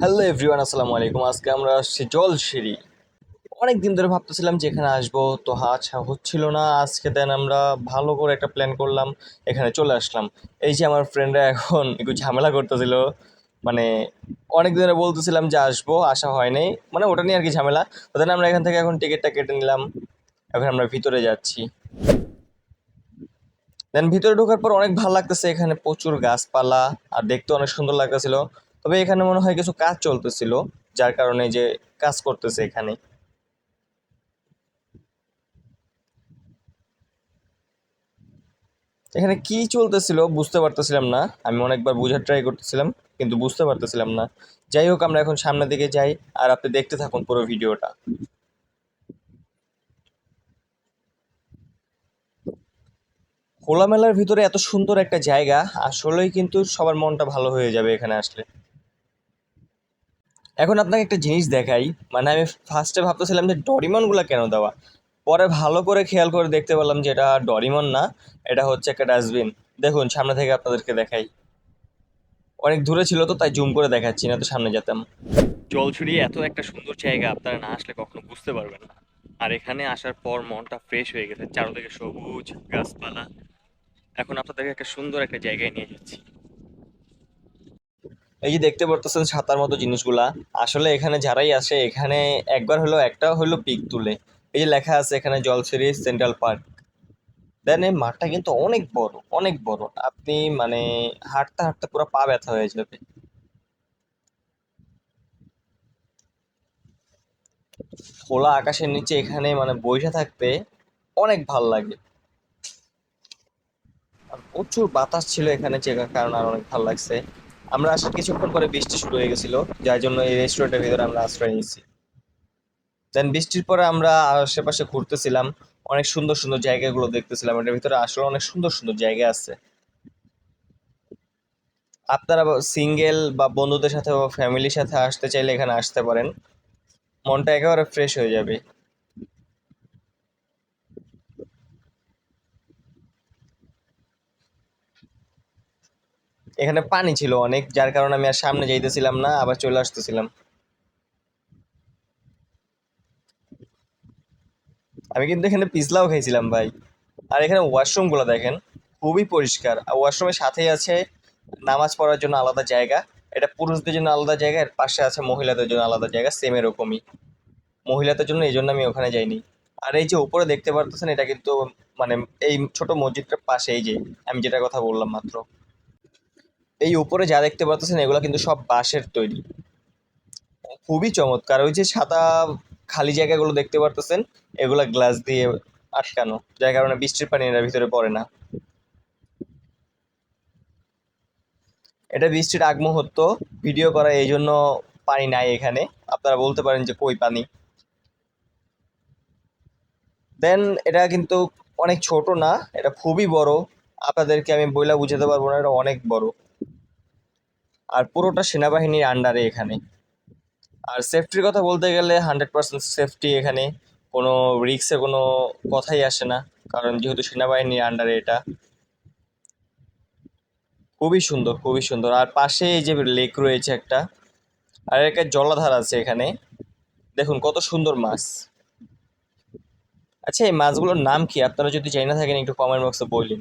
Hello everyone আসসালামু আলাইকুম। আজকে আমরা আসছি জলসিঁড়ি। অনেক দিন ধরে ভাবতেছিলাম যে এখানে আসব, তো আচ্ছা হচ্ছিল না। আজকে দেন আমরা ভালো করে একটা প্ল্যান করলাম, এখানে চলে আসলাম। এই যে আমার ফ্রেন্ডরা এখন একটু ঝামেলা করতেছিল মানে অনেক দিন বলতেছিলাম যে আসব, আসা হয়নি মানে ওটা নিয়ে আর কি ঝামেলা। তো দেন আমরা এখান থেকে এখন টিকিটটা কেটে নিলাম। এখন আমরা ভিতরে যাচ্ছি। দেন ভিতরে ঢোকার পর অনেক ভালো লাগতেছে, এখানে প্রচুর গাছপালা, আর দেখতে অনেক সুন্দর লাগতেছিল। তবে এখানে মনে হয় কিছু কাজ চলতেছিল, যার কারণে যে কাজ করতেছে এখানে। এখানে কি চলতেছিল বুঝতে পারতেছিলাম না। আমি অনেকবার বোঝার ট্রাই করতেছিলাম, কিন্তু বুঝতে পারতেছিলাম না। যাই হোক, আমরা এখন সামনের দিকে যাই, আর আপনি দেখতে থাকুন পুরো ভিডিওটা। খোলামেলার ভিতরে এত সুন্দর একটা জায়গা, আসলেই কিন্তু সবার মনটা ভালো হয়ে যাবে এখানে আসলে। এখন আপনাকে একটা জিনিস দেখাই। মানে আমি ফার্স্টে ভাবতেছিলাম যে ডরিমনগুলো কেন দেওয়া? পরে ভালো করে খেয়াল করে দেখতে পেলাম যে এটা ডরিমন না, এটা হচ্ছে একটা ডাস্টবিন। দেখুন, সামনে থেকে আপনাদেরকে দেখাই। অনেক দূরে ছিল তো, তাই জুম করে দেখাচ্ছি, না তো সামনে যেতাম। জল জলছড়ি এত একটা সুন্দর জায়গা, আপনারা না আসলে কখনো বুঝতে পারবেন না। আর এখানে আসার পর মনটা ফ্রেশ হয়ে গেছে, চারদিকে সবুজ গাছপালা। এখন আপনাদেরকে একটা সুন্দর একটা জায়গায় নিয়ে যাচ্ছি। এই যে দেখতে পারতেছেন ছাতার মতো জিনিসগুলা। আসলে এখানে যারাই আসে, এখানে একবার হলো একটা হলো পিক তুলে। এই যে লেখা আছে এখানে জলসিরি সেন্ট্রাল পার্ক। দেন এই মাঠটা কিন্তু অনেক বড় অনেক বড়। আপনি মানে হাঁটতে হাঁটতে পুরো পা ব্যথা হয়ে যাবে। খোলা আকাশের নিচে এখানে মানে বইসা থাকতে অনেক ভালো লাগে। আর প্রচুর বাতাস ছিল এখানে যে কারণে আর অনেক ভালো লাগছে। আমরা আসার কিছুক্ষণ পরে বৃষ্টি শুরু হয়ে গেছিল, যার জন্য এই রেস্টুরেন্টের ভিতরে আমরা আশ্রয় নিয়েছি। দেন বৃষ্টির পরে আমরা আশেপাশে ঘুরতেছিলাম, অনেক সুন্দর সুন্দর জায়গাগুলো দেখতেছিলাম, এটার ভিতরে আসলে অনেক সুন্দর সুন্দর জায়গা আছে। আপনারা সিঙ্গেল বা বন্ধুদের সাথে বা ফ্যামিলির সাথে আসতে চাইলে এখানে আসতে পারেন। মনটা একেবারে ফ্রেশ হয়ে যাবে। এখানে পানি ছিল অনেক, যার কারণে আমি আর সামনে যাইতেছিলাম না, আবার চলে আসতেছিলাম। আমি কিন্তু এখানে পিছলাও খাইছিলাম ভাই। আর এখানে ওয়াশরুমগুলো দেখেন, খুবই পরিষ্কার। আর ওয়াশরুমের সাথেই আছে নামাজ পড়ার জন্য আলাদা জায়গা। এটা পুরুষদের জন্য আলাদা জায়গা, এর পাশে আছে মহিলাদের জন্য আলাদা জায়গা সেম এরকমই। মহিলাদের জন্য এই জন্য আমি ওখানে যাইনি। আর এই যে উপরে দেখতে পারতেছেন, এটা কিন্তু মানে এই ছোট মসজিদটার পাশে এই যে, আমি যেটা কথা বললাম মাত্র। এই উপরে যা দেখতে পারতেছেন, এগুলো কিন্তু সব বাঁশের তৈরি। খুবই চমৎকার। ওই যে সাদা খালি জায়গাগুলো দেখতে পারতেছেন, এগুলা গ্লাস দিয়ে আটকানো, যার কারণে বৃষ্টির পানি এটার ভিতরে পড়ে না। এটা বৃষ্টির আগ মুহূর্ত, ভিডিও করা এই জন্য পানি নাই এখানে। আপনারা বলতে পারেন যে কই পানি। দেন এটা কিন্তু অনেক ছোট না, এটা খুবই বড়। আপনাদেরকে আমি বইলা বুঝাতে পারব না, এটা অনেক বড়। আর পুরোটা সেনাবাহিনীর আন্ডারে এখানে। আর সেফটির কথা বলতে গেলে হান্ড্রেড পার্সেন্ট সেফটি এখানে। কোনো রিক্সে কোনো কথাই আসে না, কারণ যেহেতু সেনাবাহিনীর আন্ডারে এটা। খুবই সুন্দর খুবই সুন্দর। আর পাশে এই যে লেক রয়েছে একটা, আর একটা জলাধার আছে এখানে। দেখুন কত সুন্দর মাছ। আচ্ছা এই মাছগুলোর নাম কি? আপনারা যদি জানা থাকেন, একটু কমেন্ট বক্সে বললেন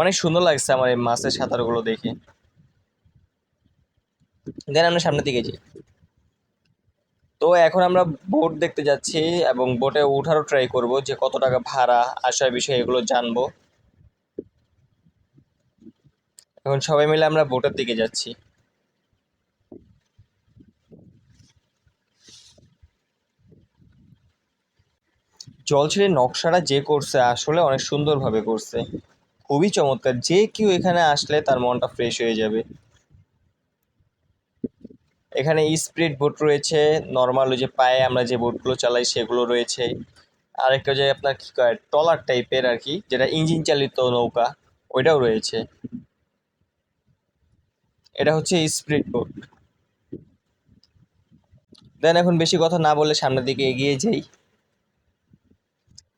অনেক সুন্দর লাগছে আমার এই মাছের সাঁতারগুলো দেখে। দেন আমরা সামনের দিকে যাই। তো এখন আমরা বোট দেখতে যাচ্ছি এবং বোটে ওঠারও ট্রাই করব যে কত টাকা ভাড়া, আসার বিষয়ে এগুলো জানব। এখন সবাই মিলে আমরা বোটের দিকে যাচ্ছি। জলছিঁড়ে নকশাটা যে করছে আসলে অনেক সুন্দরভাবে করছে। খুবই চমৎকার। যে কেউ এখানে আসলে তার মনটা ফ্রেশ হয়ে যাবে। এখানে স্পিড বোট রয়েছে নর্মাল যে পায়ে আমরা যে বোটগুলো চালাই সেগুলো রয়েছে। আর একটা যে আপনার কি কয়, ট্রলার টাইপের আর কি যেটা ইঞ্জিন চালিত নৌকা, ওইটাও রয়েছে। এটা হচ্ছে স্পিড বোট দেন এখন বেশি কথা না বলে সামনের দিকে এগিয়ে যাই।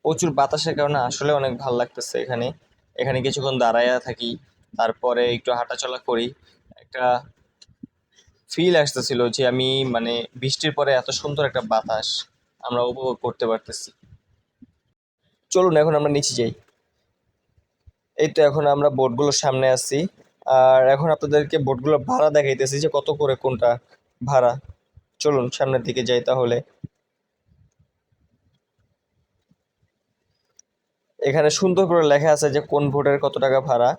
প্রচুর বাতাসের কারণে আসলে অনেক ভালো লাগতেছে এখানে। এখানে কিছুক্ষণ দাঁড়াইয়া থাকি, তারপরে একটু হাঁটাচলা করি। একটা ফিল আসতেছিল যে আমি মানে বৃষ্টির পরে এত সুন্দর একটা বাতাস আমরা উপভোগ করতে পারতেছি। চলুন এখন আমরা নিচে যাই। এই তো এখন আমরা বোটগুলোর সামনে আছি। আর এখন আপনাদেরকে বোটগুলোর ভাড়া দেখাইতেছি যে কত করে কোনটা ভাড়া। চলুন সামনের দিকে যাই তাহলে। এখানে সুন্দর করে লেখা আছে যে কোন ভোটের কত টাকা ভাড়া।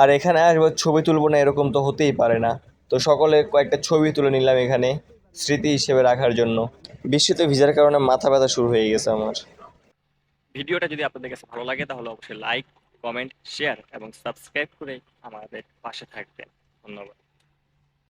আর এখানে আসব, ছবি তুলবো না, এরকম তো হতেই পারে না। তো সকলে কয়েকটা ছবি তুলে নিলাম এখানে, স্মৃতি হিসেবে রাখার জন্য। বৃষ্টিতে ভিজার কারণে মাথা ব্যথা শুরু হয়ে গেছে আমার। ভিডিওটা যদি আপনাদের কাছে ভালো লাগে, তাহলে অবশ্যই লাইক কমেন্ট শেয়ার এবং সাবস্ক্রাইব করে আমাদের পাশে থাকবেন। ধন্যবাদ।